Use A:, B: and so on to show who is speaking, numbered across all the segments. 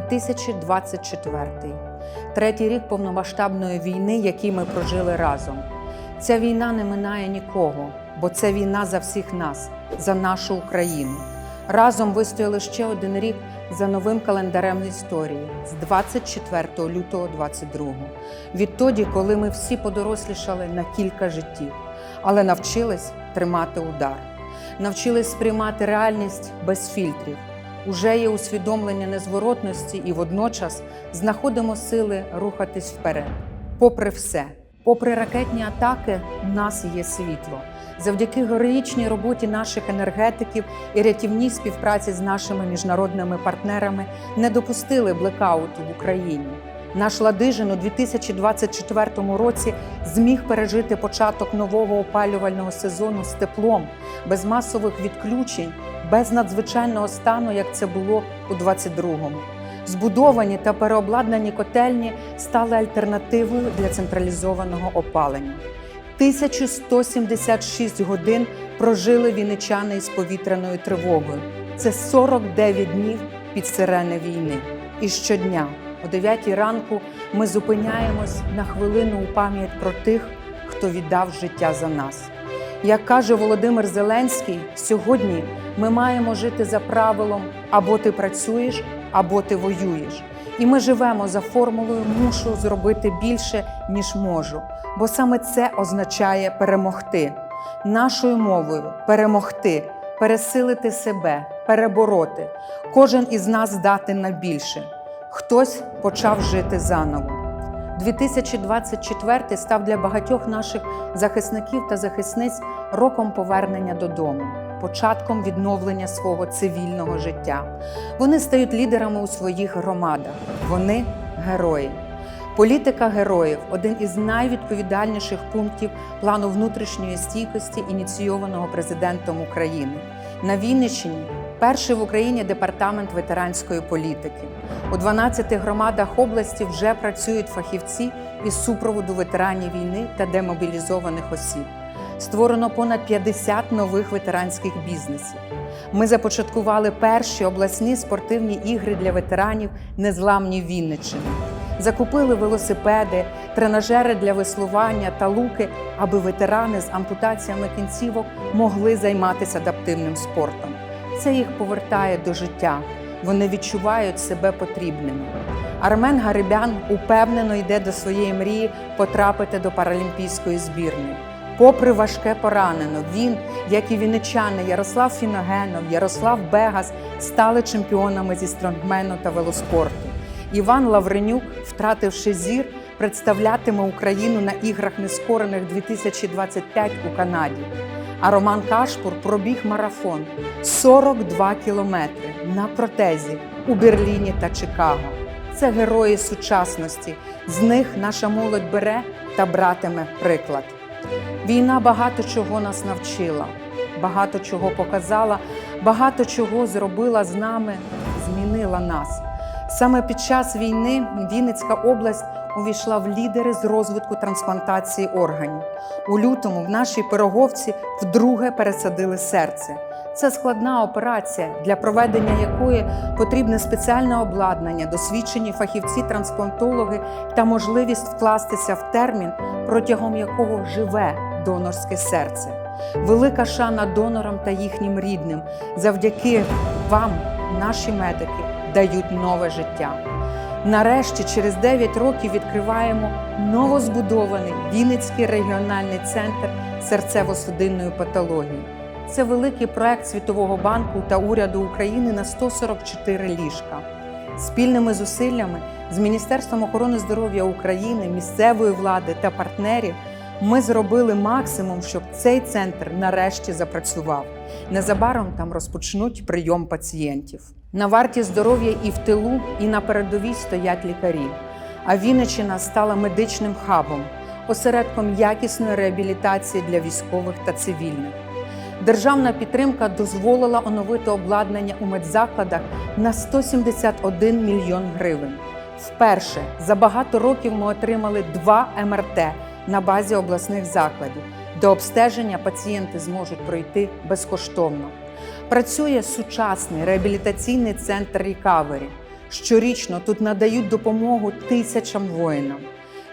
A: 2024. Третій рік повномасштабної війни, який ми прожили разом. Ця війна не минає нікого, бо це війна за всіх нас, за нашу Україну. Разом вистояли ще один рік за новим календарем історії з 24 лютого 22 Відтоді, коли ми всі подорослішали на кілька життів, але навчились тримати удар, навчились сприймати реальність без фільтрів. Уже є усвідомлення незворотності і водночас знаходимо сили рухатись вперед. Попри все, попри ракетні атаки, в нас є світло. Завдяки героїчній роботі наших енергетиків і рятівній співпраці з нашими міжнародними партнерами не допустили блекауту в Україні. Наш Ладижин у 2024 році зміг пережити початок нового опалювального сезону з теплом, без масових відключень, без надзвичайного стану, як це було у 22-му. Збудовані та переобладнані котельні стали альтернативою для централізованого опалення. 1176 годин прожили вінничани із повітряною тривогою. Це 49 днів під сирени війни. І щодня, о 9 ранку, ми зупиняємось на хвилину у пам'ять про тих, хто віддав життя за нас. Як каже Володимир Зеленський, сьогодні ми маємо жити за правилом або ти працюєш, або ти воюєш. І ми живемо за формулою мушу зробити більше, ніж можу. Бо саме це означає перемогти нашою мовою перемогти, пересилити себе, перебороти. Кожен із нас здатен на більше. Хтось почав жити заново. 2024 став для багатьох наших захисників та захисниць роком повернення додому, початком відновлення свого цивільного життя. Вони стають лідерами у своїх громадах. Вони герої. Політика героїв один із найвідповідальніших пунктів плану внутрішньої стійкості, ініційованого президентом України. На Вінниччині перший в Україні департамент ветеранської політики. У 12 громадах області вже працюють фахівці із супроводу ветеранів війни та демобілізованих осіб. Створено понад 50 нових ветеранських бізнесів. Ми започаткували перші обласні спортивні ігри для ветеранів Незламні Вінниччини. Закупили велосипеди, тренажери для веслування та луки, аби ветерани з ампутаціями кінцівок могли займатися адаптивним спортом. Це їх повертає до життя. Вони відчувають себе потрібними. Армен Гарибян упевнено йде до своєї мрії потрапити до паралімпійської збірної. Попри важке поранено, він, як і вінничани Ярослав Фіногенов, Ярослав Бегас, стали чемпіонами зі стронгмену та велоспорту. Іван Лавренюк, втративши зір, представлятиме Україну на іграх нескорених 2025 у Канаді. А Роман Кашпур пробіг марафон 42 кілометри на протезі у Берліні та Чикаго. Це герої сучасності. З них наша молодь бере та братиме приклад. Війна багато чого нас навчила, багато чого показала, багато чого зробила з нами, змінила нас. Саме під час війни Вінницька область увійшла в лідери з розвитку трансплантації органів. У лютому в нашій пироговці вдруге пересадили серце. Це складна операція, для проведення якої потрібне спеціальне обладнання, досвідчені фахівці-трансплантологи та можливість вкластися в термін, протягом якого живе донорське серце. Велика шана донорам та їхнім рідним. Завдяки вам, наші медики, дають нове життя. Нарешті, через 9 років, відкриваємо новозбудований Вінницький регіональний центр серцево-судинної патології. Це великий проект Світового банку та уряду України на 144 ліжка. Спільними зусиллями з Міністерством охорони здоров'я України, місцевої влади та партнерів ми зробили максимум, щоб цей центр нарешті запрацював. Незабаром там розпочнуть прийом пацієнтів. На варті здоров'я і в тилу, і на передовій стоять лікарі. А Вінниччина стала медичним хабом, осередком якісної реабілітації для військових та цивільних. Державна підтримка дозволила оновити обладнання у медзакладах на 171 мільйон гривень. Вперше за багато років ми отримали два МРТ на базі обласних закладів. До обстеження пацієнти зможуть пройти безкоштовно. Працює сучасний реабілітаційний центр Рікавері. Щорічно тут надають допомогу тисячам воїнам.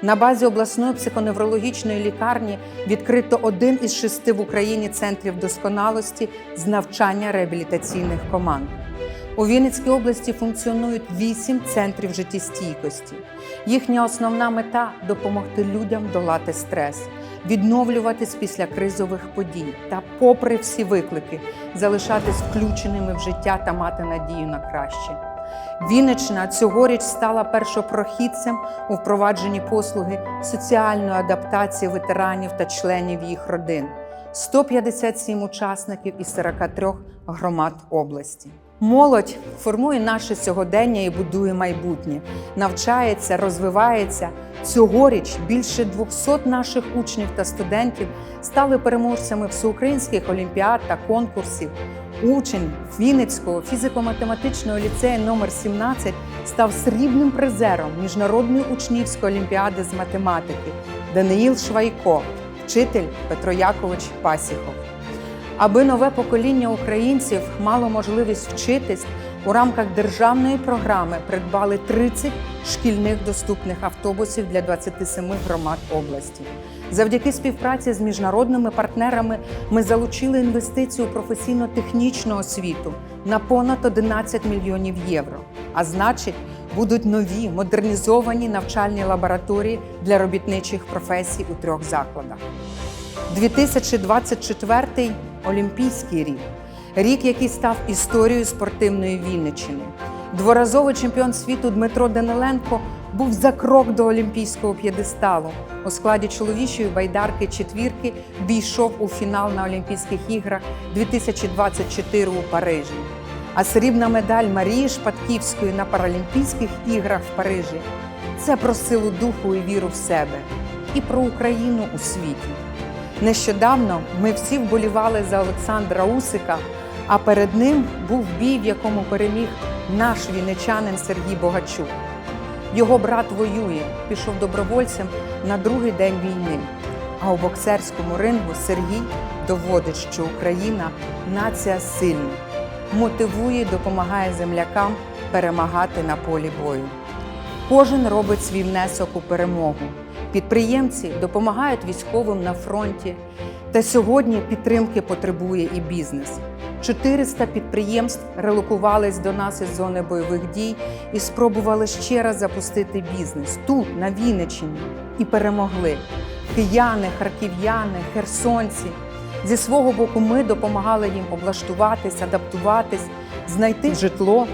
A: На базі обласної психоневрологічної лікарні відкрито один із шести в Україні центрів досконалості з навчання реабілітаційних команд. У Вінницькій області функціонують вісім центрів життєстійкості. Їхня основна мета допомогти людям долати стрес, відновлюватись після кризових подій та, попри всі виклики, залишатись включеними в життя та мати надію на краще. Вінниччина цьогоріч стала першопрохідцем у впровадженні послуги соціальної адаптації ветеранів та членів їх родин. 157 учасників із 43 громад області. Молодь формує наше сьогодення і будує майбутнє, навчається, розвивається. Цьогоріч більше 200 наших учнів та студентів стали переможцями всеукраїнських олімпіад та конкурсів. Учень Вінницького фізико-математичного ліцею номер 17 став срібним призером міжнародної учнівської олімпіади з математики Даниїл Швайко, вчитель Петро Якович Пасіхов. Аби нове покоління українців мало можливість вчитись, у рамках державної програми придбали 30 шкільних доступних автобусів для 27 громад області. Завдяки співпраці з міжнародними партнерами ми залучили інвестицію професійно-технічну освіту на понад 11 мільйонів євро. А значить, будуть нові модернізовані навчальні лабораторії для робітничих професій у трьох закладах. 2024 Олімпійський рік, рік, який став історією спортивної Вінниччини. Дворазовий чемпіон світу Дмитро Даниленко був за крок до олімпійського п'єдесталу. У складі чоловічої байдарки четвірки війшов у фінал на Олімпійських іграх 2024 у Парижі. А срібна медаль Марії Шпатківської на Паралімпійських іграх в Парижі це про силу духу і віру в себе, і про Україну у світі. Нещодавно ми всі вболівали за Олександра Усика, а перед ним був бій, в якому переміг наш вінничанин Сергій Богачук. Його брат воює, пішов добровольцем на другий день війни. А у боксерському рингу Сергій доводить, що Україна нація сильна, мотивує і допомагає землякам перемагати на полі бою. Кожен робить свій внесок у перемогу. Підприємці допомагають військовим на фронті. Та сьогодні підтримки потребує і бізнес. 400 підприємств релокувались до нас із зони бойових дій і спробували ще раз запустити бізнес тут, на Вінниччині, і перемогли. Кияни, харків'яни, херсонці. Зі свого боку, ми допомагали їм облаштуватись, адаптуватись, знайти житло.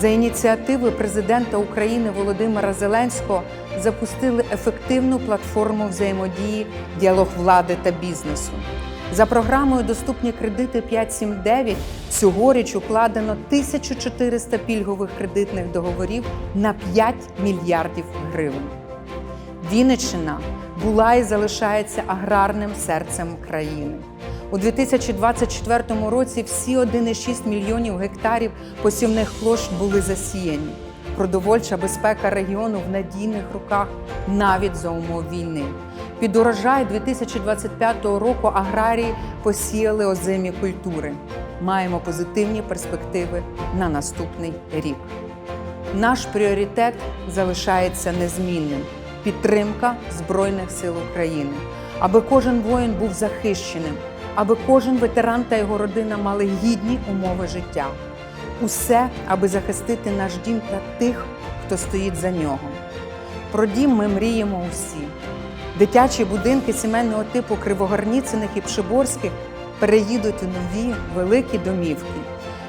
A: За ініціативи президента України Володимира Зеленського запустили ефективну платформу взаємодії діалог влади та бізнесу. За програмою Доступні кредити 579 цьогоріч укладено 1400 пільгових кредитних договорів на 5 мільярдів гривень. Вінниччина була і залишається аграрним серцем країни. У 2024 році всі 1,6 мільйонів гектарів посівних площ були засіяні. Продовольча безпека регіону в надійних руках навіть за умов війни. Під урожай 2025 року аграрії посіяли озимі культури. Маємо позитивні перспективи на наступний рік. Наш пріоритет залишається незмінним підтримка Збройних сил України, аби кожен воїн був захищеним, аби кожен ветеран та його родина мали гідні умови життя. Усе, аби захистити наш дім та тих, хто стоїть за нього. Про дім ми мріємо усі. Дитячі будинки сімейного типу Кривогорніциних і Пшиборських переїдуть у нові великі домівки.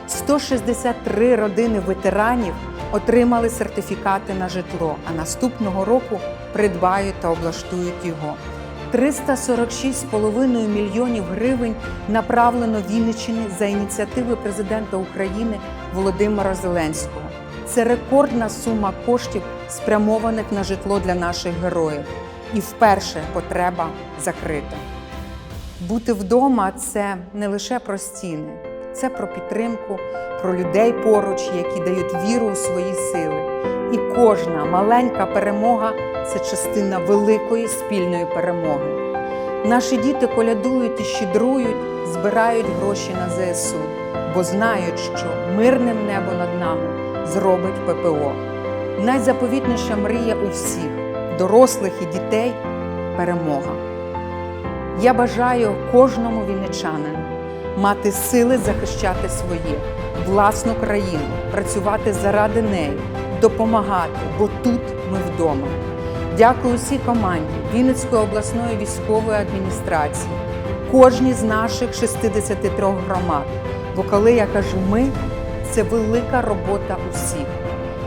A: 163 родини ветеранів отримали сертифікати на житло, а наступного року придбають та облаштують його. 346,5 мільйонів гривень направлено Вінниччині за ініціативи президента України Володимира Зеленського. Це рекордна сума коштів, спрямованих на житло для наших героїв. І вперше потреба закрита. Бути вдома це не лише про стіни, це про підтримку, про людей поруч, які дають віру у свої сили. І кожна маленька перемога це частина великої спільної перемоги. Наші діти колядують і щедрують, збирають гроші на ЗСУ, бо знають, що мирним небо над нами зробить ППО. Найзаповітніша мрія у всіх, дорослих і дітей перемога. Я бажаю кожному вінничанину мати сили захищати своє, власну країну, працювати заради неї, допомагати, бо тут ми вдома. Дякую всій команді Вінницької обласної військової адміністрації, кожній з наших 63 громад. Бо коли я кажу ми, це велика робота усіх.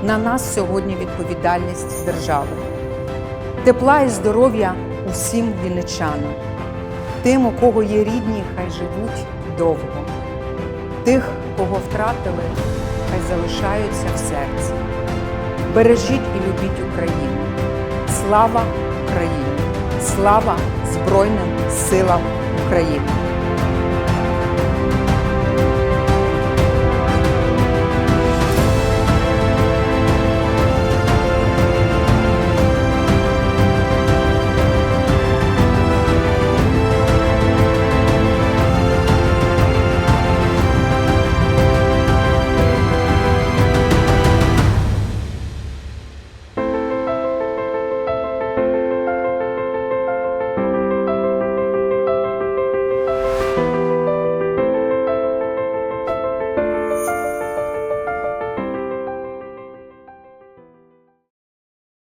A: На нас сьогодні відповідальність держави. Тепла і здоров'я усім вінничанам. Тим, у кого є рідні, хай живуть довго. Тих, кого втратили, хай залишаються в серці. Бережіть і любіть Україну. Слава Україні! Слава Збройним силам України!